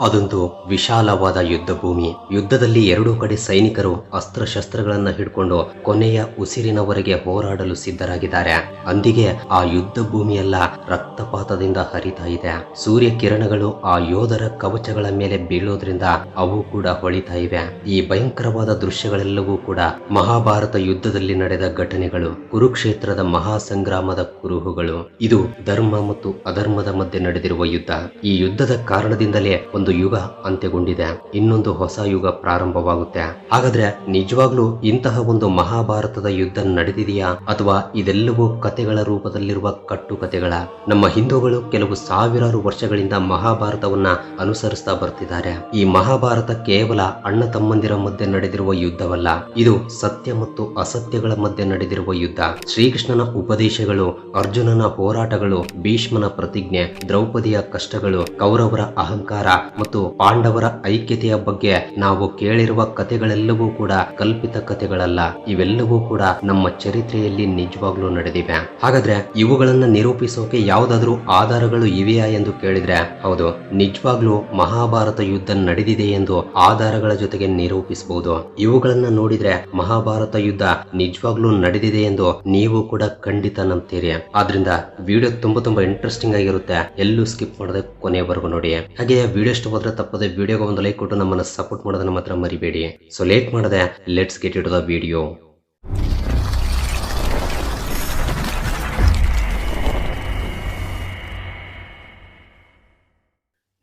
ಅದೊಂದು ವಿಶಾಲವಾದ ಯುದ್ಧ ಭೂಮಿ ಯುದ್ಧದಲ್ಲಿ ಎರಡೂ ಕಡೆ ಸೈನಿಕರು ಅಸ್ತ್ರಶಸ್ತ್ರಗಳನ್ನ ಹಿಡ್ಕೊಂಡು ಕೊನೆಯ ಉಸಿರಿನವರೆಗೆ ಹೋರಾಡಲು ಸಿದ್ಧರಾಗಿದ್ದಾರೆ. ಅಂದಿಗೆ ಆ ಯುದ್ಧ ಭೂಮಿಯೆಲ್ಲ ರಕ್ತಪಾತದಿಂದ ಹರಿತಾ ಇದೆ. ಸೂರ್ಯ ಕಿರಣಗಳು ಆ ಯೋಧರ ಕವಚಗಳ ಮೇಲೆ ಬೀಳೋದ್ರಿಂದ ಅವು ಕೂಡ ಹೊಳಿತಾ ಇವೆ. ಈ ಭಯಂಕರವಾದ ದೃಶ್ಯಗಳೆಲ್ಲವೂ ಕೂಡ ಮಹಾಭಾರತ ಯುದ್ಧದಲ್ಲಿ ನಡೆದ ಘಟನೆಗಳು, ಕುರುಕ್ಷೇತ್ರದ ಮಹಾ ಸಂಗ್ರಾಮದ ಕುರುಹುಗಳು. ಇದು ಧರ್ಮ ಮತ್ತು ಅಧರ್ಮದ ಮಧ್ಯೆ ನಡೆದಿರುವ ಯುದ್ಧ. ಈ ಯುದ್ಧದ ಕಾರಣದಿಂದಲೇ ಒಂದು ಯುಗ ಅಂತ್ಯಗೊಂಡಿದೆ. ಇನ್ನೊಂದು ಹೊಸ ಯುಗ ಪ್ರಾರಂಭವಾಗುತ್ತೆ. ಹಾಗಾದ್ರೆ ನಿಜವಾಗ್ಲೂ ಇಂತಹ ಒಂದು ಮಹಾಭಾರತದ ಯುದ್ಧ ನಡೆದಿದೆಯಾ ಅಥವಾ ಇದೆಲ್ಲವೂ ಕತೆಗಳ ರೂಪದಲ್ಲಿರುವ ಕಟ್ಟು ಕಥೆಗಳ ನಮ್ಮ ಹಿಂದೂಗಳು ಕೆಲವು ಸಾವಿರಾರು ವರ್ಷಗಳಿಂದ ಮಹಾಭಾರತವನ್ನ ಅನುಸರಿಸ್ತಾ ಬರ್ತಿದ್ದಾರೆ. ಈ ಮಹಾಭಾರತ ಕೇವಲ ಅಣ್ಣ ತಮ್ಮಂದಿರ ಮಧ್ಯೆ ನಡೆದಿರುವ ಯುದ್ಧವಲ್ಲ. ಇದು ಸತ್ಯ ಮತ್ತು ಅಸತ್ಯಗಳ ಮಧ್ಯೆ ನಡೆದಿರುವ ಯುದ್ಧ. ಶ್ರೀಕೃಷ್ಣನ ಉಪದೇಶಗಳು, ಅರ್ಜುನನ ಹೋರಾಟಗಳು, ಭೀಷ್ಮನ ಪ್ರತಿಜ್ಞೆ, ದ್ರೌಪದಿಯ ಕಷ್ಟಗಳು, ಕೌರವರ ಅಹಂಕಾರ ಮತ್ತು ಪಾಂಡವರ ಐಕ್ಯತೆಯ ಬಗ್ಗೆ ನಾವು ಕೇಳಿರುವ ಕಥೆಗಳೆಲ್ಲವೂ ಕೂಡ ಕಲ್ಪಿತ ಕಥೆಗಳಲ್ಲ. ಇವೆಲ್ಲವೂ ಕೂಡ ನಮ್ಮ ಚರಿತ್ರೆಯಲ್ಲಿ ನಿಜವಾಗ್ಲೂ ನಡೆದಿವೆ. ಹಾಗಾದ್ರೆ ಇವುಗಳನ್ನ ನಿರೂಪಿಸೋಕೆ ಯಾವ್ದಾದ್ರೂ ಆಧಾರಗಳು ಇವೆಯಾ ಎಂದು ಕೇಳಿದ್ರೆ ಹೌದು, ನಿಜವಾಗ್ಲೂ ಮಹಾಭಾರತ ಯುದ್ಧ ನಡೆದಿದೆ ಎಂದು ಆಧಾರಗಳ ಜೊತೆಗೆ ನಿರೂಪಿಸಬಹುದು. ಇವುಗಳನ್ನ ನೋಡಿದ್ರೆ ಮಹಾಭಾರತ ಯುದ್ಧ ನಿಜವಾಗ್ಲೂ ನಡೆದಿದೆ ಎಂದು ನೀವು ಕೂಡ ಖಂಡಿತ ನಂಬ್ತೀರಿ. ಆದ್ರಿಂದ ವಿಡಿಯೋ ತುಂಬಾ ತುಂಬಾ ಇಂಟ್ರೆಸ್ಟಿಂಗ್ ಆಗಿರುತ್ತೆ. ಎಲ್ಲೂ ಸ್ಕಿಪ್ ಮಾಡದೆ ಕೊನೆಯವರೆಗೂ ನೋಡಿ. ಹಾಗೆ ವಿಡಿಯೋ ಇಷ್ಟವಾದ್ರೆ ತಪ್ಪದೆ ವಿಡಿಯೋಗೆ ಒಂದು ಲೈಕ್ ಕೊಟ್ಟು ನಮ್ಮನ್ನ ಸಪೋರ್ಟ್ ಮಾಡೋದನ್ನ ಮಾತ್ರ ಮರಿಬೇಡಿ. ಸೊ ಲೇಟ್ ಮಾಡದೆ let's get it the video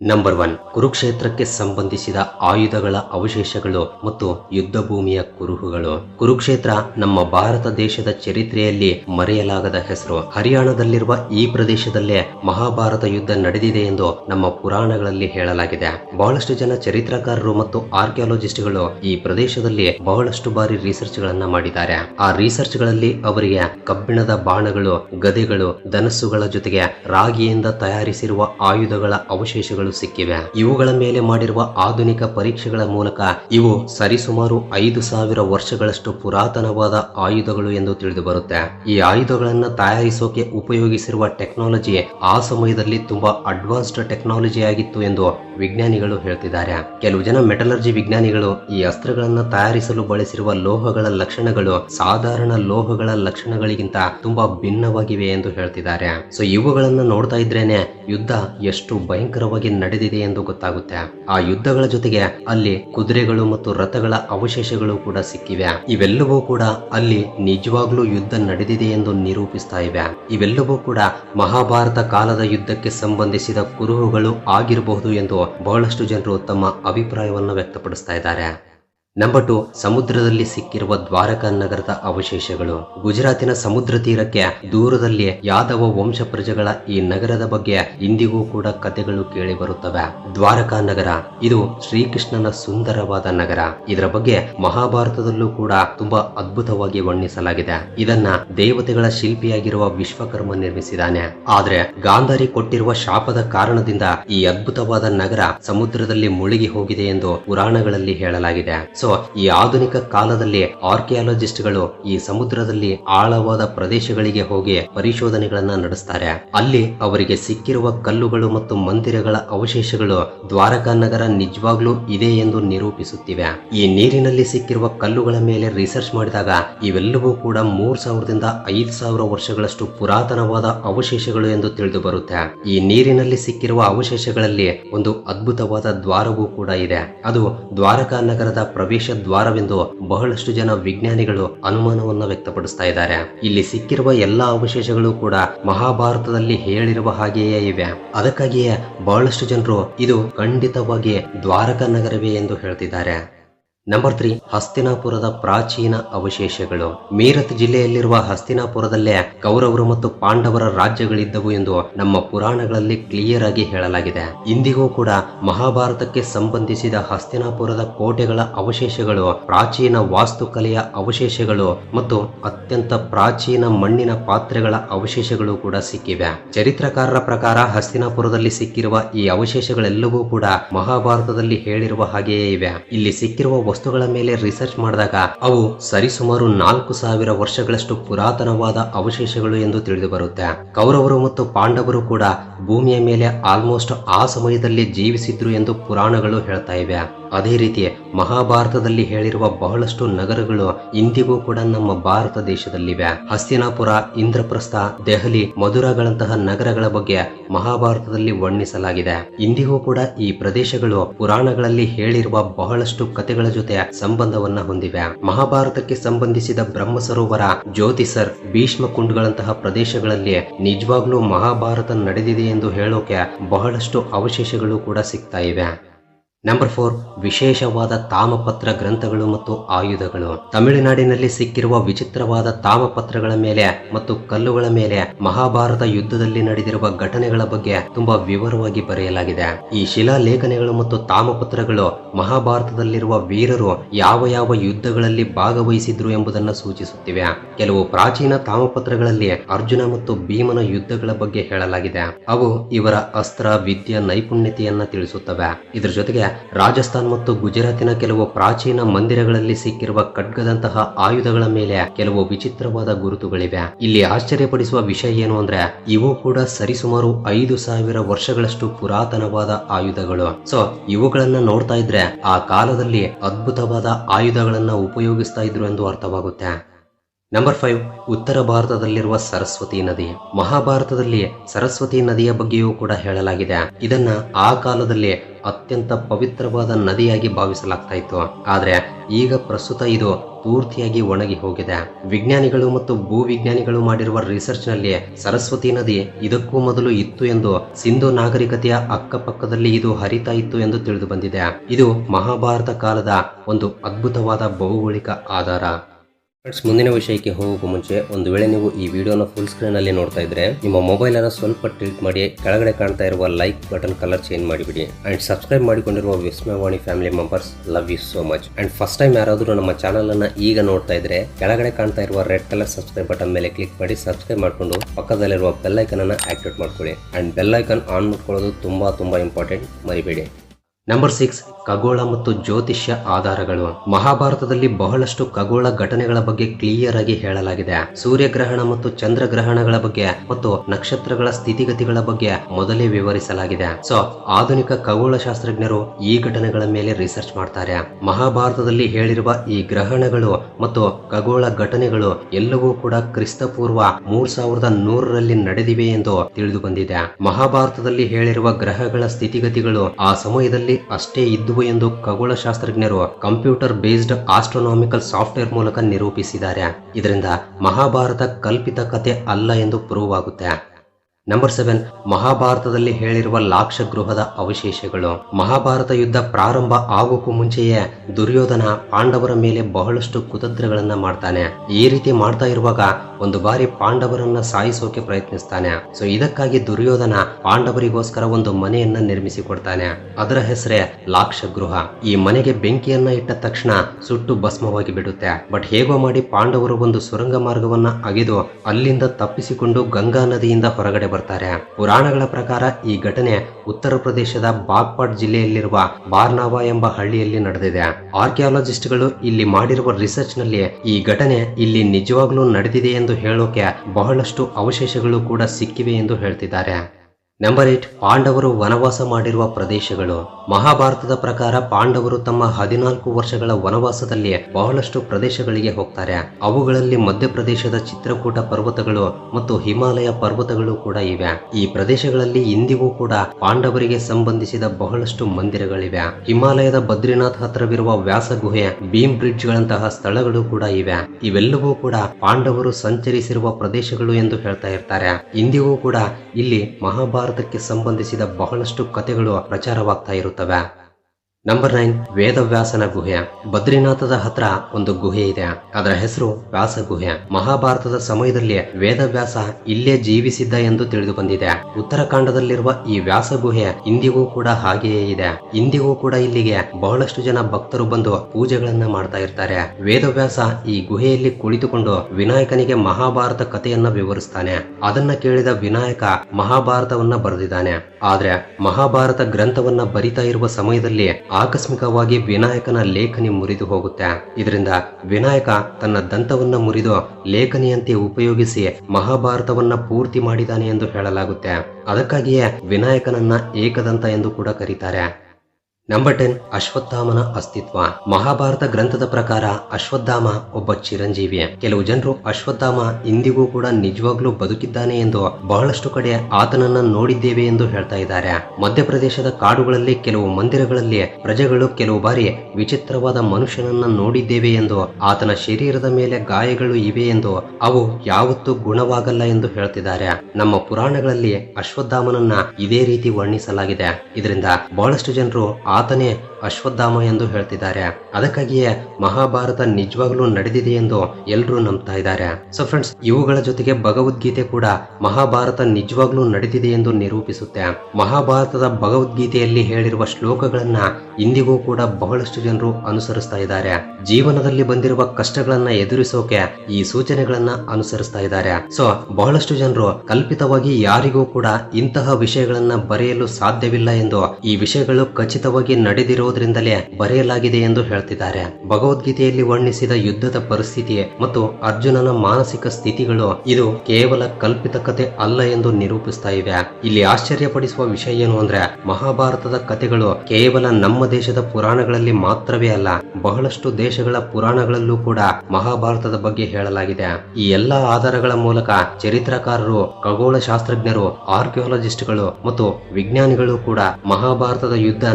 number one ಕುರುಕ್ಷೇತ್ರಕ್ಕೆ ಸಂಬಂಧಿಸಿದ ಆಯುಧಗಳ ಅವಶೇಷಗಳು ಮತ್ತು ಯುದ್ಧ ಭೂಮಿಯ ಕುರುಹುಗಳು. ಕುರುಕ್ಷೇತ್ರ ನಮ್ಮ ಭಾರತ ದೇಶದ ಚರಿತ್ರೆಯಲ್ಲಿ ಮರೆಯಲಾಗದ ಹೆಸರು. ಹರಿಯಾಣದಲ್ಲಿರುವ ಈ ಪ್ರದೇಶದಲ್ಲೇ ಮಹಾಭಾರತ ಯುದ್ಧ ನಡೆದಿದೆ ಎಂದು ನಮ್ಮ ಪುರಾಣಗಳಲ್ಲಿ ಹೇಳಲಾಗಿದೆ. ಬಹಳಷ್ಟು ಜನ ಚರಿತ್ರಕಾರರು ಮತ್ತು ಆರ್ಕಿಯಾಲಜಿಸ್ಟ್ಗಳು ಈ ಪ್ರದೇಶದಲ್ಲಿ ಬಹಳಷ್ಟು ಬಾರಿ ರಿಸರ್ಚ್ ಗಳನ್ನ ಮಾಡಿದ್ದಾರೆ. ಆ ರಿಸರ್ಚ್ಗಳಲ್ಲಿ ಅವರಿಗೆ ಕಬ್ಬಿಣದ ಬಾಣಗಳು, ಗದೆಗಳು, ಧನಸ್ಸುಗಳ ಜೊತೆಗೆ ರಾಗಿಯಿಂದ ತಯಾರಿಸಿರುವ ಆಯುಧಗಳ ಅವಶೇಷಗಳು ಸಿಕ್ಕಿವೆ. ಇವುಗಳ ಮೇಲೆ ಮಾಡಿರುವ ಆಧುನಿಕ ಪರೀಕ್ಷೆಗಳ ಮೂಲಕ ಇವು ಸರಿಸುಮಾರು ಐದು ಸಾವಿರ ವರ್ಷಗಳಷ್ಟು ಪುರಾತನವಾದ ಆಯುಧಗಳು ಎಂದು ತಿಳಿದು ಬರುತ್ತೆ ಈ ಆಯುಧಗಳನ್ನ ತಯಾರಿಸೋಕೆ ಉಪಯೋಗಿಸಿರುವ ಟೆಕ್ನಾಲಜಿ ಆ ಸಮಯದಲ್ಲಿ ತುಂಬಾ ಅಡ್ವಾನ್ಸ್ಡ್ ಟೆಕ್ನಾಲಜಿ ಆಗಿತ್ತು ಎಂದು ವಿಜ್ಞಾನಿಗಳು ಹೇಳ್ತಿದ್ದಾರೆ. ಕೆಲವು ಜನ ಮೆಟಲರ್ಜಿ ವಿಜ್ಞಾನಿಗಳು ಈ ಅಸ್ತ್ರಗಳನ್ನ ತಯಾರಿಸಲು ಬಳಸಿರುವ ಲೋಹಗಳ ಲಕ್ಷಣಗಳು ಸಾಧಾರಣ ಲೋಹಗಳ ಲಕ್ಷಣಗಳಿಗಿಂತ ತುಂಬಾ ಭಿನ್ನವಾಗಿವೆ ಎಂದು ಹೇಳ್ತಿದ್ದಾರೆ. ಸೊ ಇವುಗಳನ್ನ ನೋಡ್ತಾ ಇದ್ರೇನೆ ಯುದ್ಧ ಎಷ್ಟು ಭಯಂಕರವಾಗಿ ನಡೆದಿದೆ ಎಂದು ಗೊತ್ತಾಗುತ್ತೆ. ಆ ಯುದ್ಧಗಳ ಜೊತೆಗೆ ಅಲ್ಲಿ ಕುದುರೆಗಳು ಮತ್ತು ರಥಗಳ ಅವಶೇಷಗಳು ಕೂಡ ಸಿಕ್ಕಿವೆ. ಇವೆಲ್ಲವೂ ಕೂಡ ಅಲ್ಲಿ ನಿಜವಾಗ್ಲೂ ಯುದ್ಧ ನಡೆದಿದೆ ಎಂದು ನಿರೂಪಿಸ್ತಾ ಇವೆ. ಇವೆಲ್ಲವೂ ಕೂಡ ಮಹಾಭಾರತ ಕಾಲದ ಯುದ್ಧಕ್ಕೆ ಸಂಬಂಧಿಸಿದ ಕುರುಹುಗಳು ಆಗಿರಬಹುದು ಎಂದು ಬಹಳಷ್ಟು ಜನರು ತಮ್ಮ ಅಭಿಪ್ರಾಯವನ್ನು ವ್ಯಕ್ತಪಡಿಸ್ತಾ ಇದ್ದಾರೆ. ನಂಬರ್ ಟು ಸಮುದ್ರದಲ್ಲಿ ಸಿಕ್ಕಿರುವ ದ್ವಾರಕಾ ನಗರದ ಅವಶೇಷಗಳು. ಗುಜರಾತಿನ ಸಮುದ್ರ ತೀರಕ್ಕೆ ದೂರದಲ್ಲಿ ಯಾದವ ವಂಶ ಪ್ರಜೆಗಳ ಈ ನಗರದ ಬಗ್ಗೆ ಇಂದಿಗೂ ಕೂಡ ಕಥೆಗಳು ಕೇಳಿ ಬರುತ್ತವೆ. ದ್ವಾರಕಾ ನಗರ, ಇದು ಶ್ರೀಕೃಷ್ಣನ ಸುಂದರವಾದ ನಗರ. ಇದರ ಬಗ್ಗೆ ಮಹಾಭಾರತದಲ್ಲೂ ಕೂಡ ತುಂಬಾ ಅದ್ಭುತವಾಗಿ ವರ್ಣಿಸಲಾಗಿದೆ. ಇದನ್ನ ದೇವತೆಗಳ ಶಿಲ್ಪಿಯಾಗಿರುವ ವಿಶ್ವಕರ್ಮ ನಿರ್ಮಿಸಿದಾನೆ ಆದ್ರೆ ಗಾಂಧಾರಿ ಕೊಟ್ಟಿರುವ ಶಾಪದ ಕಾರಣದಿಂದ ಈ ಅದ್ಭುತವಾದ ನಗರ ಸಮುದ್ರದಲ್ಲಿ ಮುಳುಗಿ ಹೋಗಿದೆ ಎಂದು ಪುರಾಣಗಳಲ್ಲಿ ಹೇಳಲಾಗಿದೆ. ಸೊ ಈ ಆಧುನಿಕ ಕಾಲದಲ್ಲಿ ಆರ್ಕಿಯಾಲಜಿಸ್ಟ್ಗಳು ಈ ಸಮುದ್ರದಲ್ಲಿ ಆಳವಾದ ಪ್ರದೇಶಗಳಿಗೆ ಹೋಗಿ ಪರಿಶೋಧನೆಗಳನ್ನ ನಡೆಸ್ತಾರೆ. ಅಲ್ಲಿ ಅವರಿಗೆ ಸಿಕ್ಕಿರುವ ಕಲ್ಲುಗಳು ಮತ್ತು ಮಂದಿರಗಳ ಅವಶೇಷಗಳು ದ್ವಾರಕಾ ನಗರ ನಿಜವಾಗ್ಲೂ ಇದೆ ಎಂದು ನಿರೂಪಿಸುತ್ತಿವೆ. ಈ ನೀರಿನಲ್ಲಿ ಸಿಕ್ಕಿರುವ ಕಲ್ಲುಗಳ ಮೇಲೆ ರಿಸರ್ಚ್ ಮಾಡಿದಾಗ ಇವೆಲ್ಲವೂ ಕೂಡ ಮೂರ್ ಸಾವಿರದಿಂದ ಐದು ಸಾವಿರ ವರ್ಷಗಳಷ್ಟು ಪುರಾತನವಾದ ಅವಶೇಷಗಳು ಎಂದು ತಿಳಿದು ಬರುತ್ತೆ. ಈ ನೀರಿನಲ್ಲಿ ಸಿಕ್ಕಿರುವ ಅವಶೇಷಗಳಲ್ಲಿ ಒಂದು ಅದ್ಭುತವಾದ ದ್ವಾರವೂ ಕೂಡ ಇದೆ. ಅದು ದ್ವಾರಕಾ ನಗರದ ಪ್ರವೇಶ ದ್ವಾರವೆಂದು ಬಹಳಷ್ಟು ಜನ ವಿಜ್ಞಾನಿಗಳು ಅನುಮಾನವನ್ನು ವ್ಯಕ್ತಪಡಿಸ್ತಾ ಇದ್ದಾರೆ. ಇಲ್ಲಿ ಸಿಕ್ಕಿರುವ ಎಲ್ಲಾ ಅವಶೇಷಗಳು ಕೂಡ ಮಹಾಭಾರತದಲ್ಲಿ ಹೇಳಿರುವ ಹಾಗೆಯೇ ಇವೆ. ಅದಕ್ಕಾಗಿಯೇ ಬಹಳಷ್ಟು ಜನರು ಇದು ಖಂಡಿತವಾಗಿ ದ್ವಾರಕ ನಗರವೇ ಎಂದು ಹೇಳ್ತಿದ್ದಾರೆ. ನಂಬರ್ ತ್ರೀ ಹಸ್ತಿನಾಪುರದ ಪ್ರಾಚೀನ ಅವಶೇಷಗಳು. ಮೀರತ್ ಜಿಲ್ಲೆಯಲ್ಲಿರುವ ಹಸ್ತಿನಾಪುರದಲ್ಲೇ ಕೌರವರು ಮತ್ತು ಪಾಂಡವರ ರಾಜ್ಯಗಳಿದ್ದವು ಎಂದು ನಮ್ಮ ಪುರಾಣಗಳಲ್ಲಿ ಕ್ಲಿಯರ್ ಆಗಿ ಹೇಳಲಾಗಿದೆ. ಇಂದಿಗೂ ಕೂಡ ಮಹಾಭಾರತಕ್ಕೆ ಸಂಬಂಧಿಸಿದ ಹಸ್ತಿನಾಪುರದ ಕೋಟೆಗಳ ಅವಶೇಷಗಳು, ಪ್ರಾಚೀನ ವಾಸ್ತುಕಲೆಯ ಅವಶೇಷಗಳು ಮತ್ತು ಅತ್ಯಂತ ಪ್ರಾಚೀನ ಮಣ್ಣಿನ ಪಾತ್ರೆಗಳ ಅವಶೇಷಗಳು ಕೂಡ ಸಿಕ್ಕಿವೆ. ಚರಿತ್ರಕಾರರ ಪ್ರಕಾರ ಹಸ್ತಿನಾಪುರದಲ್ಲಿ ಸಿಕ್ಕಿರುವ ಈ ಅವಶೇಷಗಳೆಲ್ಲವೂ ಕೂಡ ಮಹಾಭಾರತದಲ್ಲಿ ಹೇಳಿರುವ ಹಾಗೆಯೇ ಇವೆ. ಇಲ್ಲಿ ಸಿಕ್ಕಿರುವ ವಸ್ತುಗಳ ಮೇಲೆ ರಿಸರ್ಚ್ ಮಾಡಿದಾಗ ಅವು ಸರಿಸುಮಾರು ನಾಲ್ಕು ಸಾವಿರ ವರ್ಷಗಳಷ್ಟು ಪುರಾತನವಾದ ಅವಶೇಷಗಳು ಎಂದು ತಿಳಿದು ಬರುತ್ತೆ ಕೌರವರು ಮತ್ತು ಪಾಂಡವರು ಕೂಡ ಭೂಮಿಯ ಮೇಲೆ ಆಲ್ಮೋಸ್ಟ್ ಆ ಸಮಯದಲ್ಲಿ ಜೀವಿಸಿದ್ರು ಎಂದು ಪುರಾಣಗಳು ಹೇಳ್ತಾ ಇವೆ. ಅದೇ ರೀತಿ ಮಹಾಭಾರತದಲ್ಲಿ ಹೇಳಿರುವ ಬಹಳಷ್ಟು ನಗರಗಳು ಇಂದಿಗೂ ಕೂಡ ನಮ್ಮ ಭಾರತ ದೇಶದಲ್ಲಿವೆ. ಹಸ್ತಿನಾಪುರ, ಇಂದ್ರಪ್ರಸ್ಥ, ದೆಹಲಿ ಮಧುರಗಳಂತಹ ನಗರಗಳ ಬಗ್ಗೆ ಮಹಾಭಾರತದಲ್ಲಿ ವರ್ಣಿಸಲಾಗಿದೆ. ಇಂದಿಗೂ ಕೂಡ ಈ ಪ್ರದೇಶಗಳು ಪುರಾಣಗಳಲ್ಲಿ ಹೇಳಿರುವ ಬಹಳಷ್ಟು ಕಥೆಗಳ ಜೊತೆ ಸಂಬಂಧವನ್ನ ಹೊಂದಿವೆ. ಮಹಾಭಾರತಕ್ಕೆ ಸಂಬಂಧಿಸಿದ ಬ್ರಹ್ಮ ಸರೋವರ ಜ್ಯೋತಿಸರ್ ಭೀಷ್ಮ ಕುಂಡ್ಗಳಂತಹ ಪ್ರದೇಶಗಳಲ್ಲಿ ನಿಜವಾಗ್ಲೂ ಮಹಾಭಾರತ ನಡೆದಿದೆ ಎಂದು ಹೇಳೋಕೆ ಬಹಳಷ್ಟು ಅವಶೇಷಗಳು ಕೂಡ ಸಿಗ್ತಾ ಇವೆ. ನಂಬರ್ ಫೋರ್ ವಿಶೇಷವಾದ ತಾಮಪತ್ರ ಗ್ರಂಥಗಳು ಮತ್ತು ಆಯುಧಗಳು. ತಮಿಳುನಾಡಿನಲ್ಲಿ ಸಿಕ್ಕಿರುವ ವಿಚಿತ್ರವಾದ ತಾಮಪತ್ರಗಳ ಮೇಲೆ ಮತ್ತು ಕಲ್ಲುಗಳ ಮೇಲೆ ಮಹಾಭಾರತ ಯುದ್ಧದಲ್ಲಿ ನಡೆದಿರುವ ಘಟನೆಗಳ ಬಗ್ಗೆ ತುಂಬಾ ವಿವರವಾಗಿ ಬರೆಯಲಾಗಿದೆ. ಈ ಶಿಲಾಲೇಖನಗಳು ಮತ್ತು ತಾಮಪತ್ರಗಳು ಮಹಾಭಾರತದಲ್ಲಿರುವ ವೀರರು ಯಾವ ಯಾವ ಯುದ್ಧಗಳಲ್ಲಿ ಭಾಗವಹಿಸಿದ್ರು ಎಂಬುದನ್ನು ಸೂಚಿಸುತ್ತಿವೆ. ಕೆಲವು ಪ್ರಾಚೀನ ತಾಮಪತ್ರಗಳಲ್ಲಿ ಅರ್ಜುನ ಮತ್ತು ಭೀಮನ ಯುದ್ಧಗಳ ಬಗ್ಗೆ ಹೇಳಲಾಗಿದೆ. ಅವು ಇವರ ಅಸ್ತ್ರ, ವಿದ್ಯಾ, ನೈಪುಣ್ಯತೆಯನ್ನ ತಿಳಿಸುತ್ತವೆ. ಇದರ ಜೊತೆಗೆ ರಾಜಸ್ಥಾನ್ ಮತ್ತು ಗುಜರಾತಿನ ಕೆಲವು ಪ್ರಾಚೀನ ಮಂದಿರಗಳಲ್ಲಿ ಸಿಕ್ಕಿರುವ ಖಡ್ಗದಂತಹ ಆಯುಧಗಳ ಮೇಲೆ ಕೆಲವು ವಿಚಿತ್ರವಾದ ಗುರುತುಗಳಿವೆ. ಇಲ್ಲಿ ಆಶ್ಚರ್ಯಪಡಿಸುವ ವಿಷಯ ಏನು ಅಂದ್ರೆ, ಇವು ಕೂಡ ಸರಿಸುಮಾರು ಐದು ಸಾವಿರ ವರ್ಷಗಳಷ್ಟು ಪುರಾತನವಾದ ಆಯುಧಗಳು. ಸೊ, ಇವುಗಳನ್ನ ನೋಡ್ತಾ ಇದ್ರೆ ಆ ಕಾಲದಲ್ಲಿ ಅದ್ಭುತವಾದ ಆಯುಧಗಳನ್ನ ಉಪಯೋಗಿಸ್ತಾ ಇದ್ರು ಎಂದು ಅರ್ಥವಾಗುತ್ತೆ. ನಂಬರ್ ಫೈವ್ ಉತ್ತರ ಭಾರತದಲ್ಲಿರುವ ಸರಸ್ವತಿ ನದಿ. ಮಹಾಭಾರತದಲ್ಲಿ ಸರಸ್ವತಿ ನದಿಯ ಬಗ್ಗೆಯೂ ಕೂಡ ಹೇಳಲಾಗಿದೆ. ಇದನ್ನ ಆ ಕಾಲದಲ್ಲಿ ಅತ್ಯಂತ ಪವಿತ್ರವಾದ ನದಿಯಾಗಿ ಭಾವಿಸಲಾಗ್ತಾ ಇತ್ತು ಆದ್ರೆ ಈಗ ಪ್ರಸ್ತುತ ಇದು ಪೂರ್ತಿಯಾಗಿ ಒಣಗಿ ಹೋಗಿದೆ. ವಿಜ್ಞಾನಿಗಳು ಮತ್ತು ಭೂವಿಜ್ಞಾನಿಗಳು ಮಾಡಿರುವ ರಿಸರ್ಚ್ನಲ್ಲಿ ಸರಸ್ವತಿ ನದಿ ಇದಕ್ಕೂ ಮೊದಲು ಇತ್ತು ಎಂದು ಸಿಂಧು ನಾಗರಿಕತೆಯ ಅಕ್ಕಪಕ್ಕದಲ್ಲಿ ಇದು ಹರಿತಾ ಇತ್ತು ಎಂದು ತಿಳಿದು ಬಂದಿದೆ. ಇದು ಮಹಾಭಾರತ ಕಾಲದ ಒಂದು ಅದ್ಭುತವಾದ ಭೌಗೋಳಿಕ ಆಧಾರ. ಫ್ರೆಂಡ್ಸ್ ಮುಂದಿನ ವಿಷಯಕ್ಕೆ ಹೋಗೋಕ್ಕೂ ಮುಂಚೆ ಒಂದು ವೇಳೆ ನೀವು ಈ ವಿಡಿಯೋನ ಫುಲ್ ಸ್ಕ್ರೀನ್ ಅಲ್ಲಿ ನೋಡ್ತಾ ಇದ್ರೆ ನಿಮ್ಮ ಮೊಬೈಲ್ ಅನ್ನು ಸ್ವಲ್ಪ ಟಿಲ್ಟ್ ಮಾಡಿ ಕೆಳಗಡೆ ಕಾಣ್ತಾ ಇರುವ ಲೈಕ್ ಬಟನ್ ಕಲರ್ ಚೇಂಜ್ ಮಾಡಿಬಿಡಿ. ಅಂಡ್ ಸಬ್ಸ್ಕ್ರೈಬ್ ಮಾಡಿಕೊಂಡಿರುವ Vismayavani family members love you so much and first time ಯಾರಾದರೂ ನಮ್ಮ ಚಾನಲ್ ಅನ್ನ ಈಗ ನೋಡ್ತಾ ಇದ್ರೆ ಕೆಳಗಡೆ ಕಾಣ್ತಾ ಇರುವ ರೆಡ್ ಕಲರ್ ಸಬ್ಸ್ಕ್ರೈಬ್ ಬಟನ್ ಮೇಲೆ ಕ್ಲಿಕ್ ಮಾಡಿ ಸಬ್ಸ್ಕ್ರೈಬ್ ಮಾಡಿಕೊಂಡು ಪಕ್ಕದಲ್ಲಿರುವ ಬೆಲ್ ಐಕನ್ ಅನ್ನ ಆಕ್ಟಿವೇಟ್ ಮಾಡ್ಕೊಳ್ಳಿ. ಅಂಡ್ ಬೆಲ್ ಐಕನ್ ಆನ್ ಮಾಡ್ಕೊಳ್ಳೋದು ತುಂಬಾ ತುಂಬಾ ಇಂಪಾರ್ಟೆಂಟ್ ಮರಿಬೇಡಿ. ನಂಬರ್ ಸಿಕ್ಸ್ ಖಗೋಳ ಮತ್ತು ಜ್ಯೋತಿಷ್ಯ ಆಧಾರಗಳು. ಮಹಾಭಾರತದಲ್ಲಿ ಬಹಳಷ್ಟು ಖಗೋಳ ಘಟನೆಗಳ ಬಗ್ಗೆ ಕ್ಲಿಯರ್ ಆಗಿ ಹೇಳಲಾಗಿದೆ. ಸೂರ್ಯಗ್ರಹಣ ಮತ್ತು ಚಂದ್ರಗ್ರಹಣಗಳ ಬಗ್ಗೆ ಮತ್ತು ನಕ್ಷತ್ರಗಳ ಸ್ಥಿತಿಗತಿಗಳ ಬಗ್ಗೆ ಮೊದಲೇ ವಿವರಿಸಲಾಗಿದೆ. ಸೊ ಆಧುನಿಕ ಖಗೋಳ ಶಾಸ್ತ್ರಜ್ಞರು ಈ ಘಟನೆಗಳ ಮೇಲೆ ರಿಸರ್ಚ್ ಮಾಡ್ತಾರೆ. ಮಹಾಭಾರತದಲ್ಲಿ ಹೇಳಿರುವ ಈ ಗ್ರಹಣಗಳು ಮತ್ತು ಖಗೋಳ ಘಟನೆಗಳು ಎಲ್ಲವೂ ಕೂಡ ಕ್ರಿಸ್ತಪೂರ್ವ ಮೂರ್ ಸಾವಿರದ ನೂರರಲ್ಲಿ ನಡೆದಿವೆ ಎಂದು ತಿಳಿದು ಬಂದಿದೆ. ಮಹಾಭಾರತದಲ್ಲಿ ಹೇಳಿರುವ ಗ್ರಹಗಳ ಸ್ಥಿತಿಗತಿಗಳು ಆ ಸಮಯದಲ್ಲಿ ಅಷ್ಟೇ ಇದ್ದುವು ಎಂದು ಖಗೋಳಶಾಸ್ತ್ರಜ್ಞರು ಕಂಪ್ಯೂಟರ್ ಬೇಸ್ಡ್ ಆಸ್ಟ್ರೋನಾಮಿಕಲ್ ಸಾಫ್ಟ್ವೇರ್ ಮೂಲಕ ನಿರೂಪಿಸಿದ್ದಾರೆ. ಇದರಿಂದ ಮಹಾಭಾರತ ಕಲ್ಪಿತ ಕತೆ ಅಲ್ಲ ಎಂದು ಪ್ರೂವ್ ಆಗುತ್ತೆ. ನಂಬರ್ ಸೆವೆನ್ ಮಹಾಭಾರತದಲ್ಲಿ ಹೇಳಿರುವ ಲಾಕ್ಷಗೃಹದ ಅವಶೇಷಗಳು. ಮಹಾಭಾರತ ಯುದ್ಧ ಪ್ರಾರಂಭ ಆಗೋಕ್ಕೂ ಮುಂಚೆಯೇ ದುರ್ಯೋಧನ ಪಾಂಡವರ ಮೇಲೆ ಬಹಳಷ್ಟು ಕುತಂತ್ರಗಳನ್ನ ಮಾಡ್ತಾನೆ. ಈ ರೀತಿ ಮಾಡ್ತಾ ಇರುವಾಗ ಒಂದು ಬಾರಿ ಪಾಂಡವರನ್ನ ಸಾಯಿಸೋಕೆ ಪ್ರಯತ್ನಿಸ್ತಾನೆ. ಸೊ ಇದಕ್ಕಾಗಿ ದುರ್ಯೋಧನ ಪಾಂಡವರಿಗೋಸ್ಕರ ಒಂದು ಮನೆಯನ್ನ ನಿರ್ಮಿಸಿ ಕೊಡ್ತಾನೆ ಅದರ ಹೆಸರೇ ಲಾಕ್ಷಗೃಹ. ಈ ಮನೆಗೆ ಬೆಂಕಿಯನ್ನ ಇಟ್ಟ ತಕ್ಷಣ ಸುಟ್ಟು ಭಸ್ಮವಾಗಿ ಬಿಡುತ್ತೆ. ಬಟ್ ಹೇಗೋ ಮಾಡಿ ಪಾಂಡವರು ಒಂದು ಸುರಂಗ ಮಾರ್ಗವನ್ನ ಅಗೆದು ಅಲ್ಲಿಂದ ತಪ್ಪಿಸಿಕೊಂಡು ಗಂಗಾ ನದಿಯಿಂದ ಹೊರಗಡೆ ಬರ್ತಾರೆ. ಪುರಾಣಗಳ ಪ್ರಕಾರ ಈ ಘಟನೆ ಉತ್ತರ ಪ್ರದೇಶದ ಬಾಗ್ಪಾಟ್ ಜಿಲ್ಲೆಯಲ್ಲಿರುವ ಬಾರ್ನಾವಾ ಎಂಬ ಹಳ್ಳಿಯಲ್ಲಿ ನಡೆದಿದೆ. ಆರ್ಕಿಯಾಲಜಿಸ್ಟ್ಗಳು ಇಲ್ಲಿ ಮಾಡಿರುವ ರಿಸರ್ಚ್ನಲ್ಲಿ ಈ ಘಟನೆ ಇಲ್ಲಿ ನಿಜವಾಗ್ಲೂ ನಡೆದಿದೆ ಎಂದು ಹೇಳೋಕೆ ಬಹಳಷ್ಟು ಅವಶೇಷಗಳು ಕೂಡ ಸಿಕ್ಕಿವೆ ಎಂದು ಹೇಳ್ತಿದ್ದಾರೆ. ನಂಬರ್ ಏಟ್ ಪಾಂಡವರು ವನವಾಸ ಮಾಡಿರುವ ಪ್ರದೇಶಗಳು. ಮಹಾಭಾರತದ ಪ್ರಕಾರ ಪಾಂಡವರು ತಮ್ಮ ಹದಿನಾಲ್ಕು ವರ್ಷಗಳ ವನವಾಸದಲ್ಲಿ ಬಹಳಷ್ಟು ಪ್ರದೇಶಗಳಿಗೆ ಹೋಗ್ತಾರೆ. ಅವುಗಳಲ್ಲಿ ಮಧ್ಯಪ್ರದೇಶದ ಚಿತ್ರಕೂಟ ಪರ್ವತಗಳು ಮತ್ತು ಹಿಮಾಲಯ ಪರ್ವತಗಳು ಕೂಡ ಇವೆ. ಈ ಪ್ರದೇಶಗಳಲ್ಲಿ ಇಂದಿಗೂ ಕೂಡ ಪಾಂಡವರಿಗೆ ಸಂಬಂಧಿಸಿದ ಬಹಳಷ್ಟು ಮಂದಿರಗಳಿವೆ. ಹಿಮಾಲಯದ ಬದ್ರಿನಾಥ್ ಹತ್ರವಿರುವ ವ್ಯಾಸ ಗುಹೆ ಭೀಮ್ ಬ್ರಿಡ್ಜ್ ಗಳಂತಹ ಸ್ಥಳಗಳು ಕೂಡ ಇವೆ. ಇವೆಲ್ಲವೂ ಕೂಡ ಪಾಂಡವರು ಸಂಚರಿಸಿರುವ ಪ್ರದೇಶಗಳು ಎಂದು ಹೇಳ್ತಾ ಇರ್ತಾರೆ. ಇಂದಿಗೂ ಕೂಡ ಇಲ್ಲಿ ಮಹಾಭಾರತಕ್ಕೆ ಸಂಬಂಧಿಸಿದ ಬಹಳಷ್ಟು ಕಥೆಗಳು ಪ್ರಚಾರವಾಗ್ತಾ ಇರುತ್ತವೆ. ನಂಬರ್ ನೈನ್ ವೇದವ್ಯಾಸನ ಗುಹೆ. ಬದ್ರಿನಾಥದ ಹತ್ರ ಒಂದು ಗುಹೆ ಇದೆ. ಅದರ ಹೆಸರು ವ್ಯಾಸ ಗುಹೆ ಮಹಾಭಾರತದ ಸಮಯದಲ್ಲಿ ವೇದವ್ಯಾಸ ಇಲ್ಲೇ ಜೀವಿಸಿದ್ದ ಎಂದು ತಿಳಿದು ಬಂದಿದೆ. ಉತ್ತರಾಖಂಡದಲ್ಲಿರುವ ಈ ವ್ಯಾಸ ಗುಹೆ ಇಂದಿಗೂ ಕೂಡ ಹಾಗೆಯೇ ಇದೆ. ಇಂದಿಗೂ ಕೂಡ ಇಲ್ಲಿಗೆ ಬಹಳಷ್ಟು ಜನ ಭಕ್ತರು ಬಂದು ಪೂಜೆಗಳನ್ನ ಮಾಡ್ತಾ ಇರ್ತಾರೆ. ವೇದವ್ಯಾಸ ಈ ಗುಹೆಯಲ್ಲಿ ಕುಳಿತುಕೊಂಡು ವಿನಾಯಕನಿಗೆ ಮಹಾಭಾರತ ಕಥೆಯನ್ನ ವಿವರಿಸ್ತಾನೆ. ಅದನ್ನ ಕೇಳಿದ ವಿನಾಯಕ ಮಹಾಭಾರತವನ್ನ ಬರೆದಿದ್ದಾನೆ. ಆದ್ರೆ ಮಹಾಭಾರತ ಗ್ರಂಥವನ್ನ ಬರಿತಾ ಇರುವ ಸಮಯದಲ್ಲಿ ಆಕಸ್ಮಿಕವಾಗಿ ವಿನಾಯಕನ ಲೇಖನಿ ಮುರಿದು ಹೋಗುತ್ತೆ. ಇದರಿಂದ ವಿನಾಯಕ ತನ್ನ ದಂತವನ್ನ ಮುರಿದು ಲೇಖನಿಯಂತೆ ಉಪಯೋಗಿಸಿ ಮಹಾಭಾರತವನ್ನ ಪೂರ್ತಿ ಮಾಡಿದಾನೆ ಎಂದು ಹೇಳಲಾಗುತ್ತೆ. ಅದಕ್ಕಾಗಿಯೇ ವಿನಾಯಕನನ್ನ ಏಕದಂತ ಎಂದು ಕೂಡ ಕರೀತಾರೆ. ನಂಬರ್ ಟೆನ್ ಅಶ್ವತ್ಥಾಮನ ಅಸ್ತಿತ್ವ. ಮಹಾಭಾರತ ಗ್ರಂಥದ ಪ್ರಕಾರ ಅಶ್ವತ್ಥಾಮ ಒಬ್ಬ ಚಿರಂಜೀವಿ ಕೆಲವು ಜನರು ಅಶ್ವತ್ಥಾಮ ಇಂದಿಗೂ ಕೂಡ ನಿಜವಾಗ್ಲೂ ಬದುಕಿದ್ದಾನೆ ಎಂದು ಬಹಳಷ್ಟು ಕಡೆ ಆತನನ್ನ ನೋಡಿದ್ದೇವೆ ಎಂದು ಹೇಳ್ತಾ ಇದ್ದಾರೆ. ಮಧ್ಯಪ್ರದೇಶದ ಕಾಡುಗಳಲ್ಲಿ, ಕೆಲವು ಮಂದಿರಗಳಲ್ಲಿ ಪ್ರಜೆಗಳು ಕೆಲವು ಬಾರಿ ವಿಚಿತ್ರವಾದ ಮನುಷ್ಯನನ್ನ ನೋಡಿದ್ದೇವೆ ಎಂದು ಆತನ ಶರೀರದ ಮೇಲೆ ಗಾಯಗಳು ಇವೆ ಎಂದು ಅವು ಯಾವತ್ತೂ ಗುಣವಾಗಲ್ಲ ಎಂದು ಹೇಳ್ತಿದ್ದಾರೆ. ನಮ್ಮ ಪುರಾಣಗಳಲ್ಲಿ ಅಶ್ವತ್ಥಾಮನನ್ನ ಇದೇ ರೀತಿ ವರ್ಣಿಸಲಾಗಿದೆ. ಇದರಿಂದ ಬಹಳಷ್ಟು ಜನರು ಆತನೇ ಅಶ್ವತ್ಥಾಮ ಎಂದು ಹೇಳ್ತಿದ್ದಾರೆ. ಅದಕ್ಕಾಗಿಯೇ ಮಹಾಭಾರತ ನಿಜವಾಗ್ಲೂ ನಡೆದಿದೆ ಎಂದು ಎಲ್ಲರೂ ನಂಬ್ತಾ ಇದ್ದಾರೆ. ಸೊ ಫ್ರೆಂಡ್ಸ್ ಇವುಗಳ ಜೊತೆಗೆ ಭಗವದ್ಗೀತೆ ಕೂಡ ಮಹಾಭಾರತ ನಿಜವಾಗ್ಲೂ ನಡೆದಿದೆ ಎಂದು ನಿರೂಪಿಸುತ್ತೆ. ಮಹಾಭಾರತದ ಭಗವದ್ಗೀತೆಯಲ್ಲಿ ಹೇಳಿರುವ ಶ್ಲೋಕಗಳನ್ನ ಇಂದಿಗೂ ಕೂಡ ಬಹಳಷ್ಟು ಜನರು ಅನುಸರಿಸ್ತಾ ಇದ್ದಾರೆ. ಜೀವನದಲ್ಲಿ ಬಂದಿರುವ ಕಷ್ಟಗಳನ್ನ ಎದುರಿಸೋಕೆ ಈ ಸೂಚನೆಗಳನ್ನ ಅನುಸರಿಸ್ತಾ ಇದ್ದಾರೆ. ಸೊ ಬಹಳಷ್ಟು ಜನರು ಕಲ್ಪಿತವಾಗಿ ಯಾರಿಗೂ ಕೂಡ ಇಂತಹ ವಿಷಯಗಳನ್ನ ಬರೆಯಲು ಸಾಧ್ಯವಿಲ್ಲ ಎಂದು ಈ ವಿಷಯಗಳು ಖಚಿತವಾಗಿ ನಡೆದಿರುವುದರಿಂದಲೇ ಬರೆಯಲಾಗಿದೆ ಎಂದು ಹೇಳ್ತಿದ್ದಾರೆ. ಭಗವದ್ಗೀತೆಯಲ್ಲಿ ವರ್ಣಿಸಿದ ಯುದ್ಧದ ಪರಿಸ್ಥಿತಿ ಮತ್ತು ಅರ್ಜುನನ ಮಾನಸಿಕ ಸ್ಥಿತಿಗಳು ಇದು ಕೇವಲ ಕಲ್ಪಿತ ಕತೆ ಅಲ್ಲ ಎಂದು ನಿರೂಪಿಸ್ತಾ ಇವೆ ಇಲ್ಲಿ ಆಶ್ಚರ್ಯಪಡಿಸುವ ವಿಷಯ ಏನು ಅಂದ್ರೆ ಮಹಾಭಾರತದ ಕಥೆಗಳು ಕೇವಲ ನಮ್ಮ ದೇಶದ ಪುರಾಣಗಳಲ್ಲಿ ಮಾತ್ರವೇ ಅಲ್ಲ, ಬಹಳಷ್ಟು ದೇಶಗಳ ಪುರಾಣಗಳಲ್ಲೂ ಕೂಡ ಮಹಾಭಾರತದ ಬಗ್ಗೆ ಹೇಳಲಾಗಿದೆ. ಈ ಎಲ್ಲಾ ಆಧಾರಗಳ ಮೂಲಕ ಚರಿತ್ರಕಾರರು ಖಗೋಳ ಶಾಸ್ತ್ರಜ್ಞರು ಆರ್ಕಿಯಾಲಜಿಸ್ಟ್ಗಳು ಮತ್ತು ವಿಜ್ಞಾನಿಗಳು ಕೂಡ ಮಹಾಭಾರತದ ಯುದ್ಧ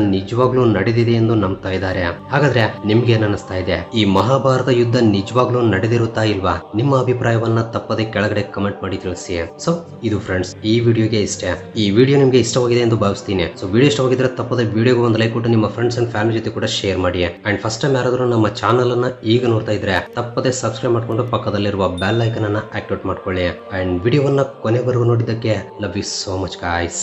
ನಿಜವಾಗ್ಲೂ ನಡೆದಿದೆ ಎಂದು ನಂಬ್ತಾ ಇದ್ದಾರೆ. ಹಾಗಾದ್ರೆ ನಿಮ್ಗೆ ಏನ್ ಅನಿಸ್ತಾ ಇದೆ? ಈ ಮಹಾಭಾರತ ಯುದ್ಧ ನಿಜವಾಗ್ಲೂ ನಡೆದಿರುತ್ತಾ ಇಲ್ವಾ? ನಿಮ್ಮ ಅಭಿಪ್ರಾಯವನ್ನ ತಪ್ಪದೆ ಕೆಳಗಡೆ ಕಮೆಂಟ್ ಮಾಡಿ ತಿಳಿಸಿ. ಸೊ ಇದು ಫ್ರೆಂಡ್ಸ್ ಈ ವಿಡಿಯೋಗೆ ಇಷ್ಟ. ಈ ವಿಡಿಯೋ ನಿಮ್ಗೆ ಇಷ್ಟವಾಗಿದೆ ಎಂದು ಭಾವಿಸ್ತೀನಿ. ಸೊ ವಿಡಿಯೋ ಇಷ್ಟವಾಗಿದ್ರೆ ತಪ್ಪದೆ ವಿಡಿಯೋಗೆ ಒಂದು ಲೈಕ್ ಕೊಟ್ಟು ನಿಮ್ಮ ಫ್ರೆಂಡ್ಸ್ ಅಂಡ್ ಫ್ಯಾಮಿಲಿ ಜೊತೆ ಕೂಡ ಶೇರ್ ಮಾಡಿ. ಅಂಡ್ ಫಸ್ಟ್ ಟೈಮ್ ಯಾರಾದ್ರೂ ನಮ್ಮ ಚಾನಲ್ ಅನ್ನ ಈಗ ನೋಡ್ತಾ ಇದ್ರೆ, ತಪ್ಪದೆ ಸಬ್ಸ್ಕ್ರೈಬ್ ಮಾಡ್ಕೊಂಡು ಪಕ್ಕದಲ್ಲಿರುವ ಬೆಲ್ ಐಕನ್ ಅನ್ನ ಆಕ್ಟಿವೇಟ್ ಮಾಡ್ಕೊಳ್ಳಿ. ಅಂಡ್ ವಿಡಿಯೋವನ್ನ ಕೊನೆವರೆಗೂ ನೋಡಿದ್ದಕ್ಕೆ love you so much guys